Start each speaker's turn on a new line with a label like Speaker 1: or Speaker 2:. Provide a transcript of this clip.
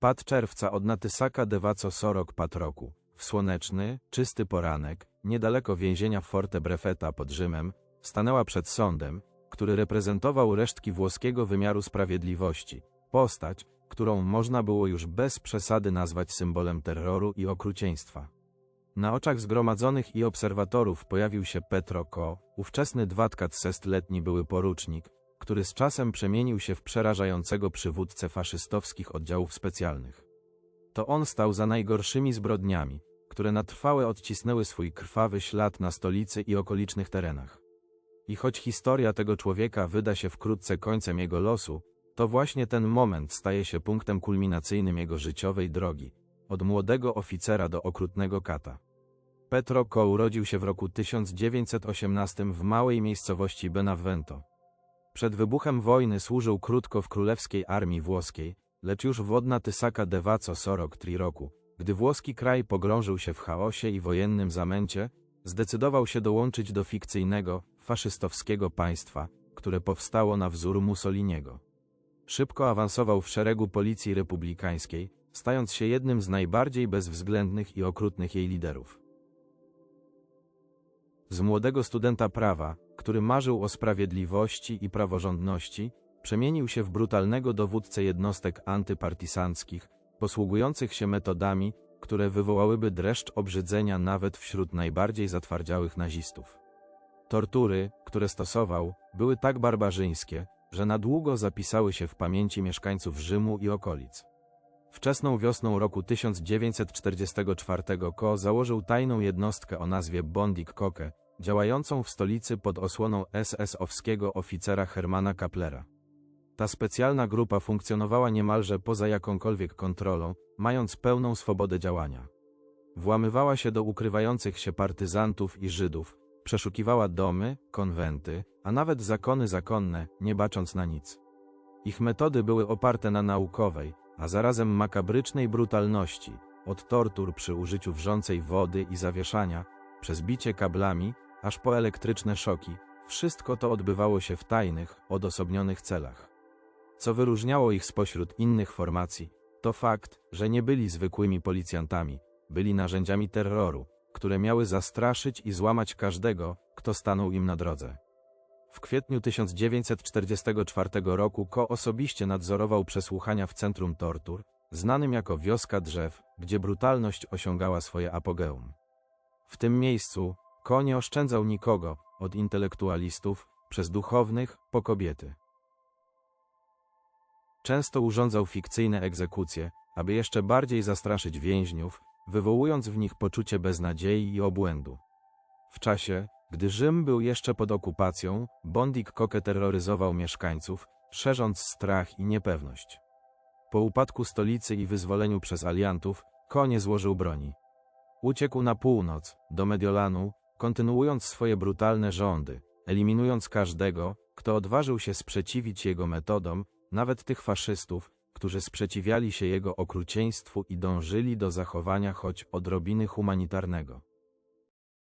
Speaker 1: Pad czerwca od Natysaka Devaco Sorok Patroku. W słoneczny, czysty poranek, niedaleko więzienia Forte Brefeta pod Rzymem, stanęła przed sądem, który reprezentował resztki włoskiego wymiaru sprawiedliwości. Postać, którą można było już bez przesady nazwać symbolem terroru i okrucieństwa. Na oczach zgromadzonych i obserwatorów pojawił się Petro Ko, ówczesny dwadziestoletni były porucznik, który z czasem przemienił się w przerażającego przywódcę faszystowskich oddziałów specjalnych. To on stał za najgorszymi zbrodniami, które na trwałe odcisnęły swój krwawy ślad na stolicy i okolicznych terenach. I choć historia tego człowieka wyda się wkrótce końcem jego losu, to właśnie ten moment staje się punktem kulminacyjnym jego życiowej drogi, od młodego oficera do okrutnego kata. Petro Ko urodził się w roku 1918 w małej miejscowości Benavento. Przed wybuchem wojny służył krótko w królewskiej armii włoskiej, lecz już wodna Tysaka Devaco Sorok tri roku, gdy włoski kraj pogrążył się w chaosie i wojennym zamęcie, zdecydował się dołączyć do fikcyjnego, faszystowskiego państwa, które powstało na wzór Mussoliniego. Szybko awansował w szeregu policji republikańskiej, stając się jednym z najbardziej bezwzględnych i okrutnych jej liderów. Z młodego studenta prawa, który marzył o sprawiedliwości i praworządności, przemienił się w brutalnego dowódcę jednostek antypartisanckich, posługujących się metodami, które wywołałyby dreszcz obrzydzenia nawet wśród najbardziej zatwardziałych nazistów. Tortury, które stosował, były tak barbarzyńskie, że na długo zapisały się w pamięci mieszkańców Rzymu i okolic. Wczesną wiosną roku 1944 Ko założył tajną jednostkę o nazwie Bondik Koke, działającą w stolicy pod osłoną SS-owskiego oficera Hermana Kaplera. Ta specjalna grupa funkcjonowała niemalże poza jakąkolwiek kontrolą, mając pełną swobodę działania. Włamywała się do ukrywających się partyzantów i Żydów, przeszukiwała domy, konwenty, a nawet zakony zakonne, nie bacząc na nic. Ich metody były oparte na naukowej, a zarazem makabrycznej brutalności, od tortur przy użyciu wrzącej wody i zawieszania, przez bicie kablami, aż po elektryczne szoki, wszystko to odbywało się w tajnych, odosobnionych celach. Co wyróżniało ich spośród innych formacji, to fakt, że nie byli zwykłymi policjantami, byli narzędziami terroru, które miały zastraszyć i złamać każdego, kto stanął im na drodze. W kwietniu 1944 roku Ko osobiście nadzorował przesłuchania w centrum tortur, znanym jako Wioska Drzew, gdzie brutalność osiągała swoje apogeum. W tym miejscu Ko nie oszczędzał nikogo, od intelektualistów, przez duchownych, po kobiety. Często urządzał fikcyjne egzekucje, aby jeszcze bardziej zastraszyć więźniów, wywołując w nich poczucie beznadziei i obłędu. W czasie, gdy Rzym był jeszcze pod okupacją, Bondik Koke terroryzował mieszkańców, szerząc strach i niepewność. Po upadku stolicy i wyzwoleniu przez aliantów, Konie złożył broni. Uciekł na północ, do Mediolanu, kontynuując swoje brutalne rządy, eliminując każdego, kto odważył się sprzeciwić jego metodom, nawet tych faszystów, którzy sprzeciwiali się jego okrucieństwu i dążyli do zachowania choć odrobiny humanitarnego.